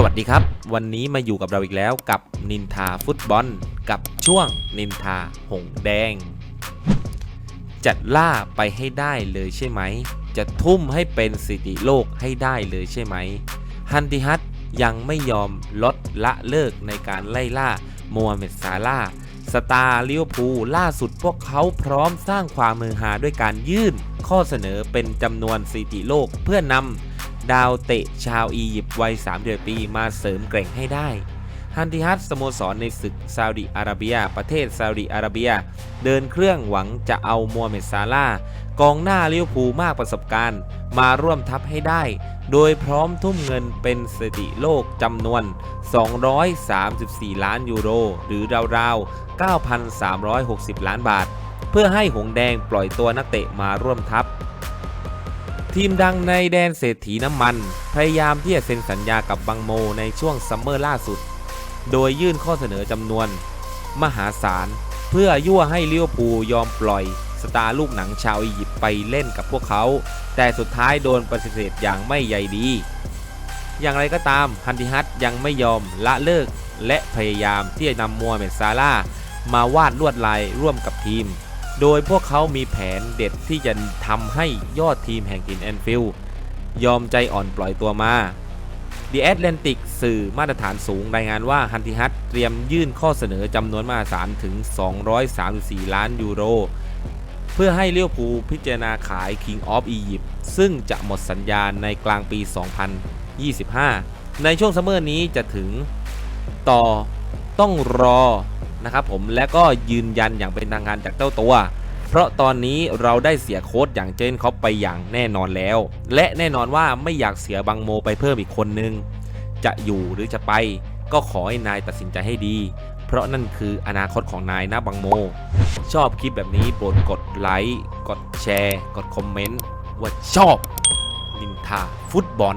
สวัสดีครับ วันนี้มาอยู่กับเราอีกแล้วกับนินทาฟุตบอล กับช่วงนินทาหงแดง จัดล่าไปให้ได้เลยใช่ไหม จะทุ่มให้เป็นสถิติโลกให้ได้เลยใช่ไหม ฮันติฮัตยังไม่ยอมลดละเลิกในการไล่ล่าโมฮัมเหม็ดซาลาสตาร์ลิเวอร์พูลล่าสุดพวกเขาพร้อมสร้างความมือหาด้วยการยื่น ข้อเสนอเป็นจำนวนสถิติโลกเพื่อนำ ดาวเตะชาวอียิปต์วัย31ปีมาเสริมเกร่งให้ได้ฮันติฮัตสโมสรในศึกซาอุดิอาระเบีย ประเทศซาอุดิอาระเบีย เดินเครื่องหวังจะเอามัวเมดซาลากองหน้าเลิเวอร์พูมากประสบการณ์ มาร่วมทัพให้ได้ โดยพร้อมทุ่มเงินเป็นสถิติโลกจำนวน 234 ล้านยูโร หรือราวๆ 9,360 ล้านบาท เพื่อให้หงแดงปล่อยตัวนักเตะมาร่วมทัพ ทีมดังในแดนเศรษฐีน้ำมัน พยายามที่จะเซ็นสัญญากับบังโมในช่วงซัมเมอร์ล่าสุด โดยยื่นข้อเสนอจำนวน มหาศาล เพื่อยั่วให้เลิเวอร์พูยอมปล่อย สตาร์ลูกหนังชาวอียิปต์ไปเล่นกับพวกเขา แต่สุดท้ายโดนปฏิเสธอย่างไม่ใยดี อย่างไรก็ตามฮันติฮัตยังไม่ยอมละเลิก และพยายามที่จะนำมัวเมดซาลามาวาดลวดลายร่วมกับทีม โดยพวกเขามีแผนเด็ดที่จะทำให้ยอดทีมแห่งกินแอนฟิลด์ยอมใจอ่อนปล่อยตัวมา The Atlantic สื่อมาตรฐานสูงรายงานว่าฮันติฮัตเตรียมยื่นข้อเสนอจำนวนมหาศาลถึง 234 ล้านยูโร เพื่อให้เลี้ยวภูพิจารณาขาย King of Egypt ซึ่งจะหมดสัญญาในกลางปี 2025 ในช่วงซัมเมอร์นี้จะถึงต่อต้องรอ นะครับผมและก็ยืนยันอย่างเป็นทางการจากเจ้าตัว เพราะตอนนี้เราได้เสียโค้ดอย่างเจนคอปไปอย่างแน่นอนแล้ว และแน่นอนว่าไม่อยากเสียบังโมไปเพิ่มอีกคนนึง จะอยู่หรือจะไป ก็ขอให้นายตัดสินใจให้ดี เพราะนั่นคืออนาคตของนายนะบังโม ชอบคลิปแบบนี้โปรดกดไลค์กดแชร์ กดคอมเมนต์ว่าชอบนินทาฟุตบอล